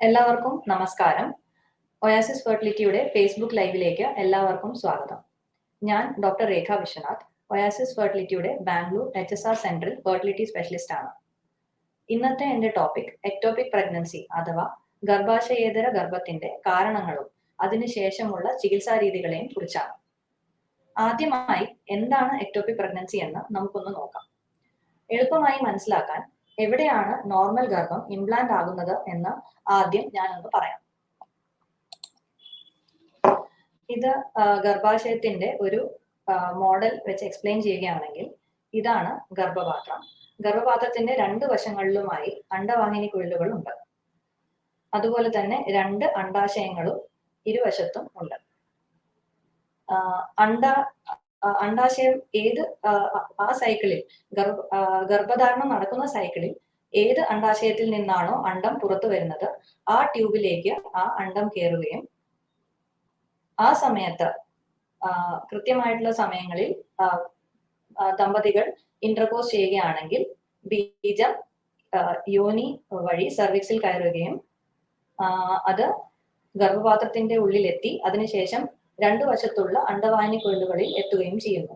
എല്ലാവർക്കും നമസ്കാരം. Oasis ഫെർട്ടിലിറ്റിയുടെ Facebook ലൈവിലേക്ക് എല്ലാവർക്കും സ്വാഗതം. ഞാൻ ഡോക്ടർ രേഖ വിശ്വനാഥ് ഒയാസിസ് ഫെർട്ടിലിറ്റിയുടെ ബാംഗ്ലൂർ എച്ച് എസ് ആർ സെന്ററിൽ ഫെർട്ടിലിറ്റി സ്പെഷ്യലിസ്റ്റ് ആണ്. ഇന്നത്തെ എന്റെ ടോപ്പിക് എക്ടോപിക് പ്രഗ്നൻസി അഥവാ ഗർഭാശയേതര ഗർഭത്തിന്റെ കാരണങ്ങളും അതിനുശേഷമുള്ള ചികിത്സാ രീതികളെയും കുറിച്ചാണ്. ആദ്യമായി എന്താണ് എക്ടോപിക് പ്രഗ്നൻസി എന്ന് നമുക്കൊന്ന് നോക്കാം. എളുപ്പമായി മനസ്സിലാക്കാൻ എവിടെയാണ് നോർമൽ ഗർഭം ഇംപ്ലാന്റ് ആകുന്നത് എന്ന് ആദ്യം ഞാനൊന്ന് പറയാം. ഇത് ഗർഭാശയത്തിന്റെ ഒരു മോഡൽ വെച്ച് എക്സ്പ്ലെയിൻ ചെയ്യുകയാണെങ്കിൽ ഇതാണ് ഗർഭപാത്രം. ഗർഭപാത്രത്തിന്റെ രണ്ട് വശങ്ങളിലുമായി അണ്ടവാഹിനി കുഴലുകൾ ഉണ്ട് അതുപോലെ തന്നെ രണ്ട് അണ്ടാശയങ്ങളും ഇരുവശത്തും ഉണ്ട്. അണ്ട അണ്ടാശയം ഏത് ആ, സൈക്കിളിൽ ഗർഭ ഗർഭധാരണം നടക്കുന്ന സൈക്കിളിൽ ഏത് അണ്ടാശയത്തിൽ നിന്നാണോ അണ്ടം പുറത്തു വരുന്നത്? ആ ട്യൂബിലേക്ക് ആ അണ്ടം കയറുകയും ആ സമയത്ത് കൃത്യമായിട്ടുള്ള സമയങ്ങളിൽ ദമ്പതികൾ ഇന്റർകോസ് ചെയ്യുകയാണെങ്കിൽ ബീജം യോനി വഴി സർവീക്സിൽ കയറുകയും അത് ഗർഭപാത്രത്തിന്റെ ഉള്ളിലെത്തി. അതിനുശേഷം രണ്ടു വശത്തുള്ള അണ്ടവാഹിനി കുഴലുകളിൽ എത്തുകയും ചെയ്യുന്നു.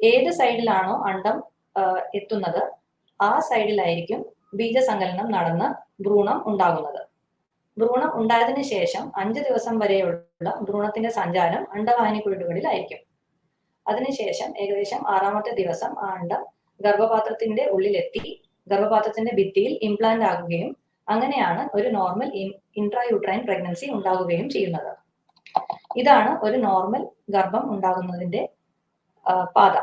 ഏത് സൈഡിലാണോ അണ്ടം എത്തുന്നത് ആ സൈഡിലായിരിക്കും ബീജസങ്കലനം നടന്ന് ഭ്രൂണം ഉണ്ടാകുന്നത്. ഭ്രൂണം ഉണ്ടായതിനു ശേഷം അഞ്ച് ദിവസം വരെയുള്ള ഭ്രൂണത്തിന്റെ സഞ്ചാരം അണ്ടവാഹിനി കുഴലുകളിലായിരിക്കും അതിനുശേഷം ഏകദേശം ആറാമത്തെ ദിവസം ആ അണ്ടം ഗർഭപാത്രത്തിന്റെ ഉള്ളിലെത്തി ഗർഭപാത്രത്തിന്റെ ഭിത്തിയിൽ ഇംപ്ലാന്റ് ആകുകയും അങ്ങനെയാണ് ഒരു നോർമൽ ഇൻട്രായൂട്രൈൻ പ്രഗ്നൻസി ഉണ്ടാകുകയും ചെയ്യുന്നത്. ഇതാണ് ഒരു നോർമൽ ഗർഭം ഉണ്ടാകുന്നതിന്റെ പാത.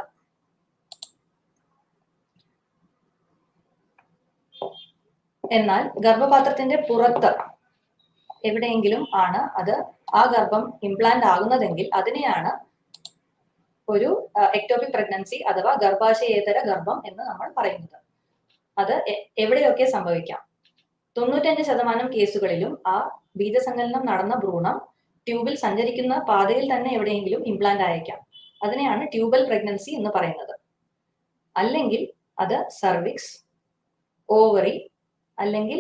എന്നാൽ ഗർഭപാത്രത്തിന്റെ പുറത്ത് എവിടെയെങ്കിലും ആണ് അത് ആ ഗർഭം ഇംപ്ലാന്റ് ആകുന്നതെങ്കിൽ അതിനെയാണ് ഒരു എക്ടോപിക് പ്രഗ്നൻസി അഥവാ ഗർഭാശയേതര ഗർഭം എന്ന് നമ്മൾ പറയുന്നത്. അത് എവിടെയൊക്കെ സംഭവിക്കാം? തൊണ്ണൂറ്റഞ്ച് ശതമാനം കേസുകളിലും ആ ബീജസങ്കലനം നടന്ന ഭ്രൂണം ട്യൂബിൽ സഞ്ചരിക്കുന്ന പാതയിൽ തന്നെ എവിടെയെങ്കിലും ഇംപ്ലാന്റ് ആയേക്കാം. അതിനെയാണ് ട്യൂബൽ പ്രഗ്നൻസി എന്ന് പറയുന്നത്. അല്ലെങ്കിൽ അത് സർവിക്സ് ഓവറി അല്ലെങ്കിൽ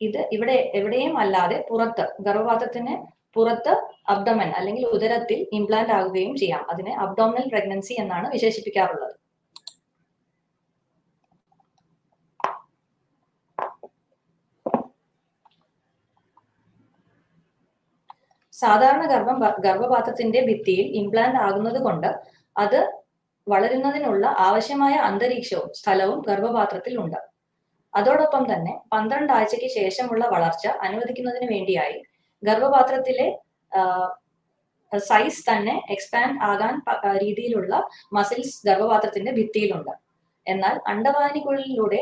ഇത് ഇവിടെ എവിടെയും അല്ലാതെ പുറത്ത് ഗർഭപാത്രത്തിന് പുറത്ത് അബ്ഡമൻ അല്ലെങ്കിൽ ഉദരത്തിൽ ഇംപ്ലാന്റ് ആകുകയും ചെയ്യാം. അതിനെ അബ്ഡോമിനൽ പ്രഗ്നൻസി എന്നാണ് വിശേഷിപ്പിക്കാറുള്ളത്. സാധാരണ ഗർഭം ഗർഭപാത്രത്തിന്റെ ഭിത്തിയിൽ ഇംപ്ലാന്റ് ആകുന്നത് കൊണ്ട് അത് വളരുന്നതിനുള്ള ആവശ്യമായ അന്തരീക്ഷവും സ്ഥലവും ഗർഭപാത്രത്തിൽ ഉണ്ട്. അതോടൊപ്പം തന്നെ പന്ത്രണ്ട് ആഴ്ചയ്ക്ക് ശേഷമുള്ള വളർച്ച അനുവദിക്കുന്നതിന് വേണ്ടിയായി ഗർഭപാത്രത്തിലെ സൈസ് തന്നെ എക്സ്പാൻഡ് ആകാൻ രീതിയിലുള്ള മസിൽസ് ഗർഭപാത്രത്തിന്റെ ഭിത്തിയിലുണ്ട്. എന്നാൽ അണ്ടവാഹിനിക്കുള്ളിലൂടെ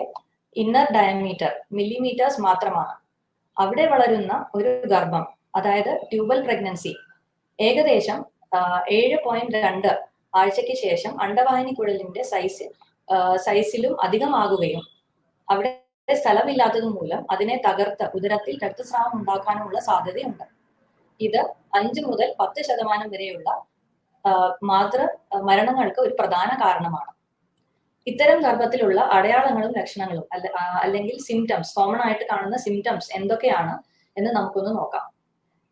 ഇന്നർ ഡയമീറ്റർ മില്ലിമീറ്റേഴ്സ് മാത്രമാണ്. അവിടെ വളരുന്ന ഒരു ഗർഭം അതായത് ട്യൂബൽ പ്രഗ്നൻസി ഏകദേശം ഏഴ് പോയിന്റ് രണ്ട് ആഴ്ചയ്ക്ക് ശേഷം അണ്ടവാഹിനിക്കുഴലിന്റെ സൈസ് സൈസിലും അധികമാകുകയും അവിടെ സ്ഥലമില്ലാത്തത് മൂലം അതിനെ തകർത്ത് ഉദരത്തിൽ രക്തസ്രാവം ഉണ്ടാക്കാനുമുള്ള സാധ്യതയുണ്ട്. ഇത് അഞ്ച് മുതൽ പത്ത് ശതമാനം വരെയുള്ള മാതൃ മരണങ്ങൾക്ക് ഒരു പ്രധാന കാരണമാണ്. ഇത്തരം ഗർഭത്തിലുള്ള അടയാളങ്ങളും ലക്ഷണങ്ങളും അല്ല അല്ലെങ്കിൽ സിംറ്റംസ് കോമൺ ആയിട്ട് കാണുന്ന സിംറ്റംസ് എന്തൊക്കെയാണ് എന്ന് നമുക്കൊന്ന് നോക്കാം.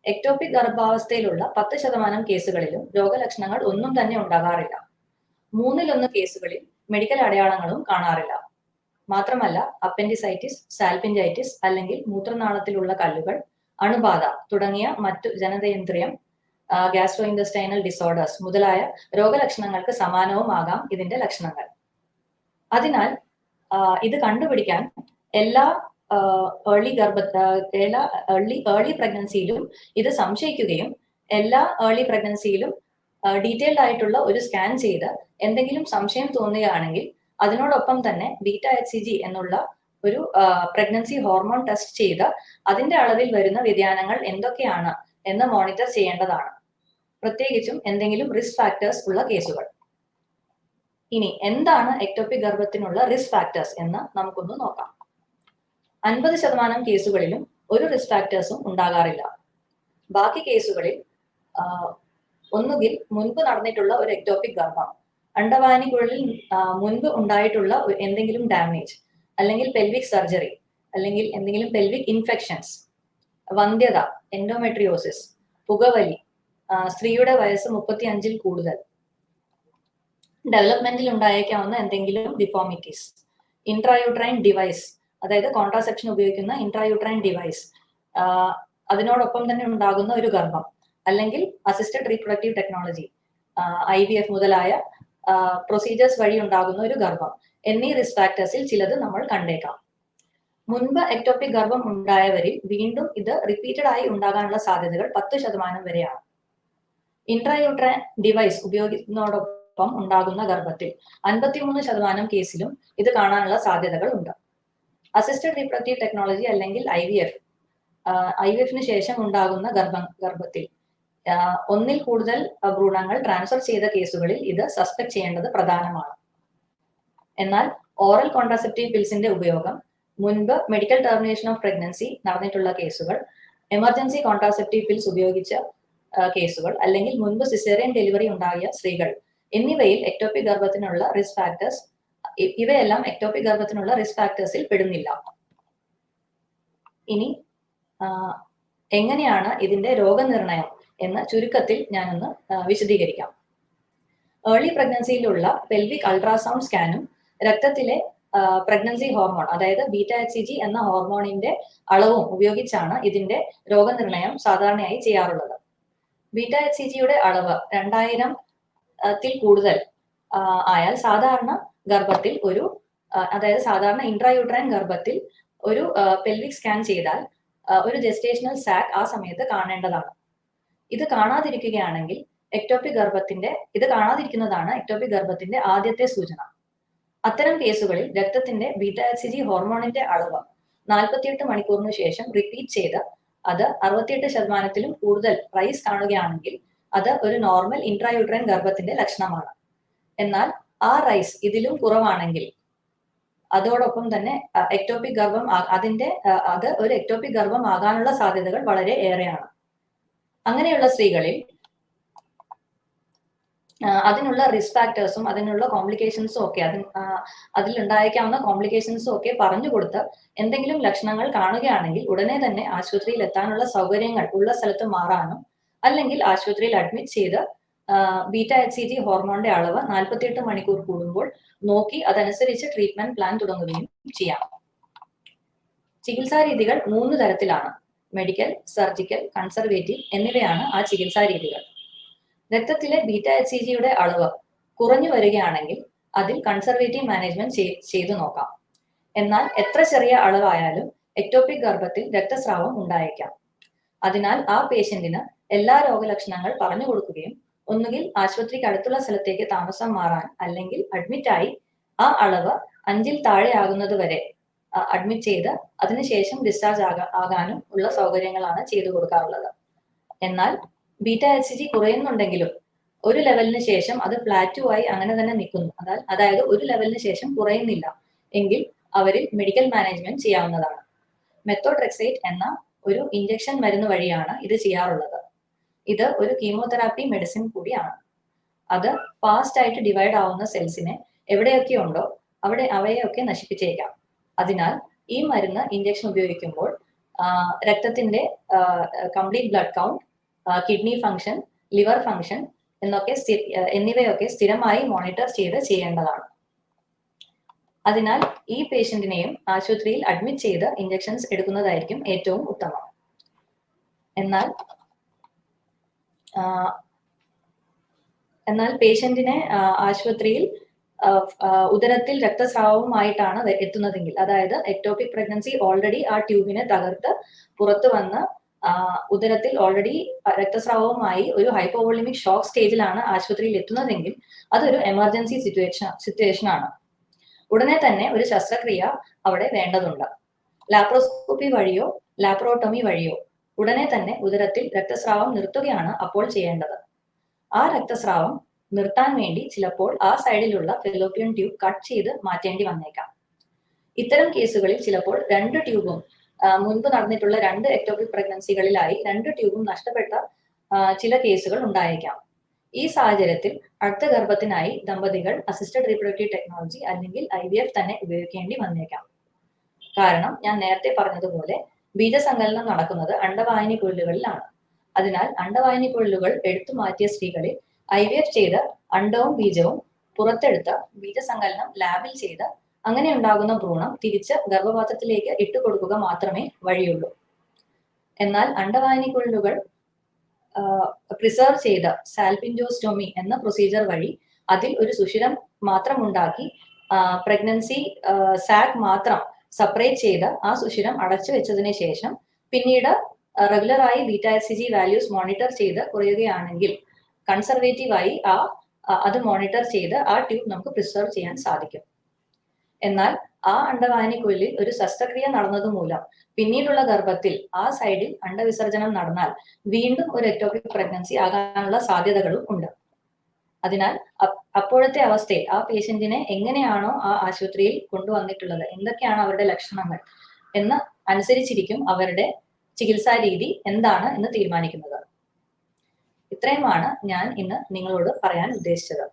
എക്ടോപിക് ഗർഭാവസ്ഥയിലുള്ള പത്ത് ശതമാനം കേസുകളിലും രോഗലക്ഷണങ്ങൾ ഒന്നും തന്നെ ഉണ്ടാകാറില്ല. മൂന്നിലൊന്ന് കേസുകളിൽ മെഡിക്കൽ അടയാളങ്ങളും കാണാറില്ല. മാത്രമല്ല അപ്പൻഡിസൈറ്റിസ് സാൽപിൻജൈറ്റിസ് അല്ലെങ്കിൽ മൂത്രനാളത്തിലുള്ള കല്ലുകൾ അണുബാധ തുടങ്ങിയ മറ്റു ജനതയന്ത്രിയം ഗ്യാസ്ട്രോ ഇൻഡസ്റ്റൈനൽ ഡിസോർഡേഴ്സ് മുതലായ രോഗലക്ഷണങ്ങൾക്ക് സമാനവുമാകാം ഇതിന്റെ ലക്ഷണങ്ങൾ. അതിനാൽ ഇത് കണ്ടുപിടിക്കാൻ എല്ലാ ഏർലി ഗർഭ ആ, എല്ലാ ഏർലി ഏർലി പ്രഗ്നൻസിയിലും ഇത് സംശയിക്കുകയും എല്ലാ ഏർലി പ്രഗ്നൻസിയിലും ഡീറ്റെയിൽഡ് ആയിട്ടുള്ള ഒരു സ്കാൻ ചെയ്ത് എന്തെങ്കിലും സംശയം തോന്നുകയാണെങ്കിൽ അതിനോടൊപ്പം തന്നെ ബീറ്റ എച്ച് സി ജി എന്നുള്ള ഒരു പ്രഗ്നൻസി ഹോർമോൺ ടെസ്റ്റ് ചെയ്ത് അതിന്റെ അളവിൽ വരുന്ന വ്യതിയാനങ്ങൾ എന്തൊക്കെയാണ് എന്ന് മോണിറ്റർ ചെയ്യേണ്ടതാണ്. പ്രത്യേകിച്ചും എന്തെങ്കിലും റിസ്ക് ഫാക്ടേഴ്സ് ഉള്ള കേസുകൾ. ഇനി എന്താണ് എക്ടോപിക് ഗർഭത്തിനുള്ള റിസ്ക് ഫാക്ടേഴ്സ് എന്ന് നമുക്കൊന്ന് നോക്കാം. അൻപത് ശതമാനം കേസുകളിലും ഒരു റിസ്ക് ഫാക്ടേഴ്സും ഉണ്ടാകാറില്ല. ബാക്കി കേസുകളിൽ ഒന്നുകിൽ മുൻപ് നടന്നിട്ടുള്ള ഒരു എക്ടോപിക് ഗർഭം അണ്ടവാഹിനിക്കുള്ളിൽ മുൻപ് ഉണ്ടായിട്ടുള്ള എന്തെങ്കിലും ഡാമേജ് അല്ലെങ്കിൽ പെൽവിക് സർജറി അല്ലെങ്കിൽ എന്തെങ്കിലും പെൽവിക് ഇൻഫെക്ഷൻസ് വന്ധ്യത എൻഡോമെട്രിയോസിസ് പുകവലി സ്ത്രീയുടെ വയസ്സ് മുപ്പത്തി അഞ്ചിൽ കൂടുതൽ ഡെവലപ്മെന്റിൽ ഉണ്ടായേക്കാവുന്ന എന്തെങ്കിലും ഡിഫോമിറ്റീസ് ഇൻട്രായുട്രൈൻ ഡിവൈസ് അതായത് കോൺട്രാസെപ്ഷൻ ഉപയോഗിക്കുന്ന ഇൻട്രായൂട്രൈൻ ഡിവൈസ് അതിനോടൊപ്പം തന്നെ ഉണ്ടാകുന്ന ഒരു ഗർഭം അല്ലെങ്കിൽ assisted reproductive technology I V F മുതലായ പ്രൊസീജിയേഴ്സ് വഴി ഉണ്ടാകുന്ന ഒരു ഗർഭം എന്നീ റിസ്ക് ഫാക്ടേഴ്സിൽ ചിലത് നമ്മൾ കണ്ടേക്കാം. മുൻപ് എക്ടോപിക് ഗർഭം ഉണ്ടായവരിൽ വീണ്ടും ഇത് റിപ്പീറ്റഡ് ആയി ഉണ്ടാകാനുള്ള സാധ്യതകൾ പത്ത് ശതമാനം വരെയാണ്. ഇൻട്രായൂട്രൈൻ ഡിവൈസ് ഉപയോഗിക്കുന്നതോടൊപ്പം ഉണ്ടാകുന്ന ഗർഭത്തിൽ അൻപത്തിമൂന്ന് ശതമാനം കേസിലും ഇത് കാണാനുള്ള സാധ്യതകൾ ഉണ്ട്. അസിസ്റ്റഡ് റീപ്രൊഡക്റ്റീവ് ടെക്നോളജി അല്ലെങ്കിൽ I V F I V എഫിന് ശേഷം ഉണ്ടാകുന്ന ഗർഭം ഗർഭത്തിൽ. ഒന്നിൽ കൂടുതൽ ഭ്രൂണങ്ങൾ ട്രാൻസ്ഫർ ചെയ്ത കേസുകളിൽ ഇത് സസ്പെക്ട് ചെയ്യേണ്ടത് പ്രധാനമാണ്. എന്നാൽ ഓറൽ കോൺട്രാസെപ്റ്റീവ് പിൽസിന്റെ ഉപയോഗം മുൻപ് മെഡിക്കൽ ടെർമിനേഷൻ ഓഫ് പ്രഗ്നൻസി നടന്നിട്ടുള്ള കേസുകൾ എമർജൻസി കോൺട്രാസെപ്റ്റീവ് പിൽസ് ഉപയോഗിച്ച കേസുകൾ അല്ലെങ്കിൽ മുൻപ് സിസേറിയൻ ഡെലിവറി ഉണ്ടായ സ്ത്രീകൾ എന്നിവയിൽ എക്ടോപിക് ഗർഭത്തിനുള്ള റിസ്ക് ഫാക്ടേഴ്സ് ഇവയെല്ലാം എക്ടോപിക് ഗർഭത്തിനുള്ള റിസ്ക് ഫാക്ടേഴ്സിൽ പെടുന്നില്ല. ഇനി എങ്ങനെയാണ് ഇതിന്റെ രോഗനിർണയം എന്ന് ചുരുക്കത്തിൽ ഞാനൊന്ന് വിശദീകരിക്കാം. ഏർലി പ്രഗ്നൻസിയിലുള്ള പെൽവിക് അൾട്രാസൗണ്ട് സ്കാനും രക്തത്തിലെ പ്രഗ്നൻസി ഹോർമോൺ അതായത് ബീറ്റ എച്ച് ജി എന്ന ഹോർമോണിന്റെ അളവും ഉപയോഗിച്ചാണ് ഇതിന്റെ രോഗനിർണയം സാധാരണയായി ചെയ്യാറുള്ളത്. ബീറ്റ എച്ച് സി ജിയുടെ അളവ് രണ്ടായിരം ത്തിൽ കൂടുതൽ ആയാൽ സാധാരണ ഗർഭത്തിൽ ഒരു അതായത് സാധാരണ ഇൻട്രായൂട്രൈൻ ഗർഭത്തിൽ ഒരു പെൽവിക് സ്കാൻ ചെയ്താൽ ഒരു ജെസ്റ്റേഷണൽ സാക്ക് ആ സമയത്ത് കാണേണ്ടതാണ്. ഇത് കാണാതിരിക്കുകയാണെങ്കിൽ എക്ടോപിക് ഗർഭത്തിന്റെ ഇത് കാണാതിരിക്കുന്നതാണ് എക്ടോപിക് ഗർഭത്തിന്റെ ആദ്യത്തെ സൂചന. അത്തരം കേസുകളിൽ രക്തത്തിന്റെ ബീറ്റ എച്ച് ജി ഹോർമോണിന്റെ അളവ് നാൽപ്പത്തിയെട്ട് മണിക്കൂറിന് ശേഷം റിപ്പീറ്റ് ചെയ്ത് അത് അറുപത്തിയെട്ട് ശതമാനത്തിലും കൂടുതൽ റൈസ് കാണുകയാണെങ്കിൽ അത് ഒരു നോർമൽ ഇൻട്രായൂട്രൈൻ ഗർഭത്തിന്റെ ലക്ഷണമാണ്. എന്നാൽ ആ റൈസ് ഇതിലും കുറവാണെങ്കിൽ അതോടൊപ്പം തന്നെ എക്ടോപിക് ഗർഭം അതിന്റെ അത് ഒരു എക്ടോപിക് ഗർഭം ആകാനുള്ള സാധ്യതകൾ വളരെ ഏറെയാണ്. അങ്ങനെയുള്ള സ്ത്രീകളിൽ അതിനുള്ള റിസ്ക് ഫാക്ടേഴ്സും അതിനുള്ള കോംപ്ലിക്കേഷൻസും ഒക്കെ അതിൽ അതിലുണ്ടായേക്കാവുന്ന കോംപ്ലിക്കേഷൻസും ഒക്കെ പറഞ്ഞു കൊടുത്ത് എന്തെങ്കിലും ലക്ഷണങ്ങൾ കാണുകയാണെങ്കിൽ ഉടനെ തന്നെ ആശുപത്രിയിൽ എത്താനുള്ള സൗകര്യങ്ങൾ ഉള്ള സ്ഥലത്ത് മാറാനും അല്ലെങ്കിൽ ആശുപത്രിയിൽ അഡ്മിറ്റ് ചെയ്ത് ബീറ്റ എച്ച് സി ജി ഹോർമോണിന്റെ അളവ് നാൽപ്പത്തിയെട്ട് മണിക്കൂർ കൂടുമ്പോൾ നോക്കി അതനുസരിച്ച് ട്രീറ്റ്മെന്റ് പ്ലാൻ തുടങ്ങുകയും ചെയ്യാം. ചികിത്സാ രീതികൾ മൂന്ന് തരത്തിലാണ്. മെഡിക്കൽ സർജിക്കൽ കൺസർവേറ്റീവ് എന്നിവയാണ് ആ ചികിത്സാ രീതികൾ രക്തത്തിലെ ബീറ്റ എച്ച് സി ജിയുടെ അളവ് കുറഞ്ഞു വരികയാണെങ്കിൽ അതിൽ കൺസർവേറ്റീവ് മാനേജ്മെന്റ് ചെയ്തു നോക്കാം. എന്നാൽ എത്ര ചെറിയ അളവായാലും എക്ടോപിക് ഗർഭത്തിൽ രക്തസ്രാവം ഉണ്ടായേക്കാം. അതിനാൽ ആ പേഷ്യന്റിന് എല്ലാ രോഗലക്ഷണങ്ങൾ പറഞ്ഞു കൊടുക്കുകയും ഒന്നുകിൽ ആശുപത്രിക്ക് അടുത്തുള്ള സ്ഥലത്തേക്ക് താമസം മാറാൻ അല്ലെങ്കിൽ അഡ്മിറ്റായി ആ അളവ് അഞ്ചിൽ താഴെ ആകുന്നത് വരെ അഡ്മിറ്റ് ചെയ്ത് അതിനുശേഷം ഡിസ്ചാർജ് ആകാ ആകാനും ഉള്ള സൗകര്യങ്ങളാണ് ചെയ്തു കൊടുക്കാറുള്ളത്. എന്നാൽ ബീറ്റ എച്ച് ജി കുറയുന്നുണ്ടെങ്കിലും ഒരു ലെവലിന് ശേഷം അത് പ്ലാറ്റു ആയി അങ്ങനെ തന്നെ നിൽക്കുന്നു. അതായത് അതായത് ഒരു ലെവലിന് ശേഷം കുറയുന്നില്ല. എങ്കിൽ അവരിൽ മെഡിക്കൽ മാനേജ്മെന്റ് ചെയ്യാവുന്നതാണ്. മെത്തോട്രെക്സൈറ്റ് എന്ന ഒരു ഇഞ്ചക്ഷൻ മരുന്ന് വഴിയാണ് ഇത് ചെയ്യാറുള്ളത്. ഇത് ഒരു കീമോതെറാപ്പി മെഡിസിൻ കൂടിയാണ്. അത് ഫാസ്റ്റ് ആയിട്ട് ഡിവൈഡ് ആവുന്ന സെൽസിനെ എവിടെയൊക്കെ ഉണ്ടോ അവിടെ അവയെയൊക്കെ നശിപ്പിച്ചേക്കാം. അതിനാൽ ഈ മരുന്ന് ഇഞ്ചക്ഷൻ ഉപയോഗിക്കുമ്പോൾ രക്തത്തിന്റെ complete blood count kidney function liver function എന്നൊക്കെ എന്നിവയൊക്കെ സ്ഥിരമായി മോണിറ്റർ ചെയ്ത് ചെയ്യേണ്ടതാണ്. അതിനാൽ ഈ പേഷ്യന്റിനെയും ആശുപത്രിയിൽ അഡ്മിറ്റ് ചെയ്ത് ഇഞ്ചക്ഷൻസ് എടുക്കുന്നതായിരിക്കും ഏറ്റവും ഉത്തമം. എന്നാൽ എന്നാൽ പേഷ്യന്റിനെ ആശുപത്രിയിൽ ഉദരത്തിൽ രക്തസ്രാവവുമായിട്ടാണ് എത്തുന്നതെങ്കിൽ അതായത് എക്ടോപിക് പ്രഗ്നൻസി ഓൾറെഡി ആ ട്യൂബിനെ തകർത്ത് പുറത്തു വന്ന് ഉദരത്തിൽ ഓൾറെഡി രക്തസ്രാവവുമായി ഒരു ഹൈപ്പോവോളിമിക് ഷോക്ക് സ്റ്റേജിലാണ് ആശുപത്രിയിൽ എത്തുന്നതെങ്കിൽ അതൊരു എമർജൻസി സിറ്റുവേഷൻ സിറ്റുവേഷൻ ആണ്. ഉടനെ തന്നെ ഒരു ശസ്ത്രക്രിയ അവിടെ വേണ്ടതുണ്ട്. ലാപ്രോസ്കോപ്പി വഴിയോ ലാപ്രോട്ടോമി വഴിയോ ഉടനെ തന്നെ ഉദരത്തിൽ രക്തസ്രാവം നിർത്തുകയാണ് അപ്പോൾ ചെയ്യേണ്ടത്. ആ രക്തസ്രാവം നിർത്താൻ വേണ്ടി ചിലപ്പോൾ ആ സൈഡിലുള്ള ഫെലോപ്പിയൻ ട്യൂബ് കട്ട് ചെയ്ത് മാറ്റേണ്ടി വന്നേക്കാം. ഇത്തരം കേസുകളിൽ ചിലപ്പോൾ രണ്ട് ട്യൂബും മുൻപ് നടന്നിട്ടുള്ള രണ്ട് എക്ടോപിക് പ്രഗ്നൻസികളിലായി രണ്ട് ട്യൂബും നഷ്ടപ്പെട്ട ചില കേസുകൾ ഉണ്ടായേക്കാം. ഈ സാഹചര്യത്തിൽ അടുത്ത ഗർഭത്തിനായി ദമ്പതികൾ അസിസ്റ്റഡ് റീപ്രൊഡക്റ്റീവ് ടെക്നോളജി അല്ലെങ്കിൽ ഐ തന്നെ ഉപയോഗിക്കേണ്ടി വന്നേക്കാം. കാരണം ഞാൻ നേരത്തെ പറഞ്ഞതുപോലെ ബീജസങ്കലനം നടക്കുന്നത് അണ്ടവാഹിനി കുഴലുകളിലാണ് അതിനാൽ അണ്ടവാഹിനി കുഴലുകൾ എടുത്തു മാറ്റിയ സ്ത്രീകളിൽ ഐ വി എഫ് ചെയ്ത് അണ്ടവും ബീജവും പുറത്തെടുത്ത് ബീജസങ്കലനം ലാബിൽ ചെയ്ത് അങ്ങനെ ഉണ്ടാകുന്ന ഭ്രൂണം തിരിച്ച് ഗർഭപാത്രത്തിലേക്ക് ഇട്ടുകൊടുക്കുക മാത്രമേ വഴിയുള്ളൂ. എന്നാൽ അണ്ടവാഹിനി കുഴലുകൾ പ്രിസർവ് ചെയ്ത സാൽപിൻജോസ്റ്റോമി എന്ന പ്രൊസീജിയർ വഴി അതിൽ ഒരു സുഷിരം മാത്രം ഉണ്ടാക്കി പ്രഗ്നൻസി സാക് മാത്രം സെപ്പറേറ്റ് ചെയ്ത് ആ സുഷിരം അടച്ചു വെച്ചതിന് ശേഷം പിന്നീട് റെഗുലറായി beta S C G values monitor ചെയ്ത് കുറയുകയാണെങ്കിൽ കൺസർവേറ്റീവായി ആ അത് മോണിറ്റർ ചെയ്ത് ആ ട്യൂബ് നമുക്ക് പ്രിസർവ് ചെയ്യാൻ സാധിക്കും. എന്നാൽ ആ അണ്ടവാഹിനിക്കുള്ളിൽ ഒരു ശസ്ത്രക്രിയ നടന്നതുമൂലം പിന്നീടുള്ള ഗർഭത്തിൽ ആ സൈഡിൽ അണ്ടവിസർജനം നടന്നാൽ വീണ്ടും ഒരു എക്ടോപിക് പ്രഗ്നൻസി ആകാനുള്ള സാധ്യതകളും ഉണ്ട്. അതിനാൽ അപ്പോഴത്തെ അവസ്ഥയിൽ ആ പേഷ്യന്റിനെ എങ്ങനെയാണോ ആ ആശുപത്രിയിൽ കൊണ്ടുവന്നിട്ടുള്ളത്? എന്തൊക്കെയാണ് അവരുടെ ലക്ഷണങ്ങൾ? എന്ന് അനുസരിച്ചിരിക്കും അവരുടെ ചികിത്സാ രീതി എന്താണ് എന്ന് തീരുമാനിക്കുന്നത്. ഇത്രയുമാണ് ഞാൻ ഇന്ന് നിങ്ങളോട് പറയാൻ ഉദ്ദേശിച്ചത്.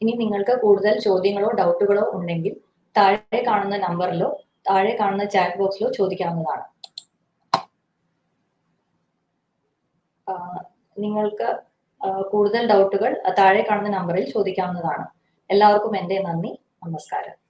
ഇനി നിങ്ങൾക്ക് കൂടുതൽ ചോദ്യങ്ങളോ ഡൗട്ടുകളോ ഉണ്ടെങ്കിൽ താഴെ കാണുന്ന നമ്പറിലോ താഴെ കാണുന്ന ചാറ്റ് ബോക്സിലോ ചോദിക്കാവുന്നതാണ്. നിങ്ങൾക്ക് കൂടുതൽ ഡൗട്ടുകൾ താഴെ കാണുന്ന നമ്പറിൽ ചോദിക്കാവുന്നതാണ്. എല്ലാവർക്കും എന്റെ നന്ദി. നമസ്കാരം.